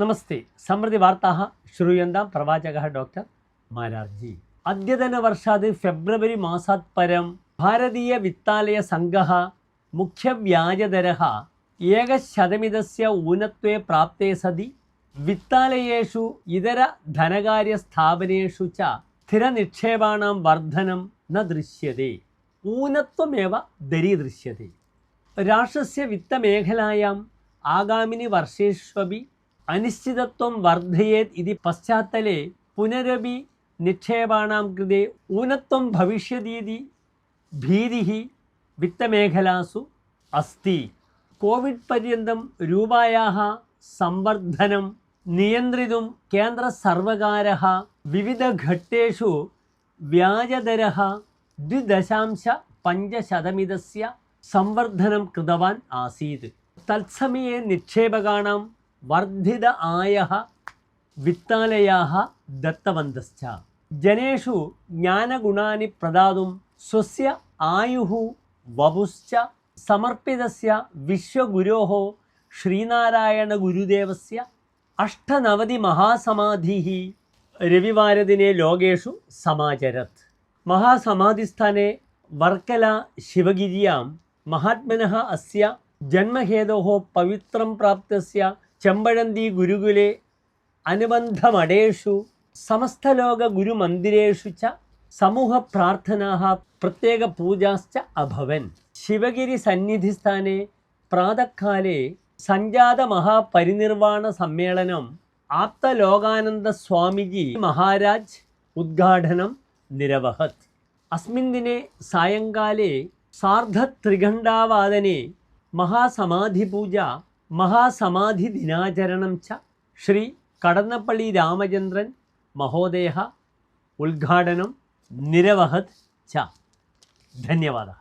നമസ്തേ. സമൃദ്ധി വാർത്താ ശ്രൂയന്താം പ്രവാചക ഡോക്ടർ മാരാർജി. അദ്യതന വർഷാത് ഫെബ്രുവരി മാസാത് പരം ഭാരതീയ വിത്താലയ സംഘ മുഖ്യവ്യാജദര ഏകശതമിതസ്യ ഊനത്വേ പ്രാപ്തേ സതി വിത്താലയേഷു ഇതര ധനകാര്യ ധനകാര്യസ്ഥാപനേഷു ച സ്ഥിരനിക്ഷേപാണാം വർധനം ന ദൃശ്യതേ. ഊനത്വമേവ ദരീദൃശ്യതേ. രാഷ്ട്രസ്യ വിത്തമേഖലായാം ആഗാമിനി വർഷേഷ്വപി അനിശ്ചിതത്വം വർദ്ധയേത് ഇതി പശ്ചാത്തലെ പുനരപി നിക്ഷേപാണാം കൃതെ ഊനത്വം ഭവിഷ്യതീതി ഭീതി വിത്തമേഖലാസു അസ്ഥി കോവിഡ് പര്യന്തം രൂപായാഹ സംവർദ്ധനം നിയന്ത്രിതും കേന്ദ്ര സർവകാര വിവിധ ഘട്ടേഷു വ്യാജദര ദ്വിദശാംശ പഞ്ചശതമിതസ്യ സംവർദ്ധനം കൃതവാൻ ആസീത്. തത്സമയെ നിക്ഷേപകാണാം വർദ്ധിത ആയ വിത്താലയാ ദത്തവന്തശ്ച. ജനേഷു ജ്ഞാനഗുണാനി പ്രദാതും സ്വസ്യ ആയുഹു വപുശ്ച സമർപ്പിതസ്യ ശ്രീനാരായണ ഗുരുദേവസ്യ അഷ്ടനവതി മഹാസമാധി രവിവാരദിനെ ലോകേഷു സമാചരത്. മഹാസമാധിസ്ഥാനെ വർക്കല ശിവഗിരിയാം മഹാത്മന അസ്യ ജന്മഹേതോ പവിത്രം പ്രാപ്തസ്യ ചെമ്പഴന്തി ഗുരുകുലെ അനുബന്ധമടേഷു സമസ്തലോക ഗുരുമന്ദിരേഷു ച സമൂഹ പ്രാർത്ഥനാഹ പ്രത്യേക പൂജാശ്ച അഭവൻ. ശിവഗിരി സന്നിധിസ്ഥാനെ പ്രാതക്കാലെ സഞ്ജാത മഹാപരിനിർവാണ സമ്മേളനം ആപ്തലോകാനന്ദ സ്വാമിജി മഹാരാജ് ഉദ്ഘാടനം നിരവഹത്. അസ്മിൻ ദിനെ സായങ്കാലെ സാർദ്ധത്രിഘണ്ടാവാദനെ മഹാസമാധിപൂജ മഹാസമാധി ദിനാചരണം ച ശ്രീ കടന്നപ്പള്ളി രാമചന്ദ്രൻ മഹോദയ ഉദ്ഘാടനം നിരവഹത് ച. ധന്യവാദ.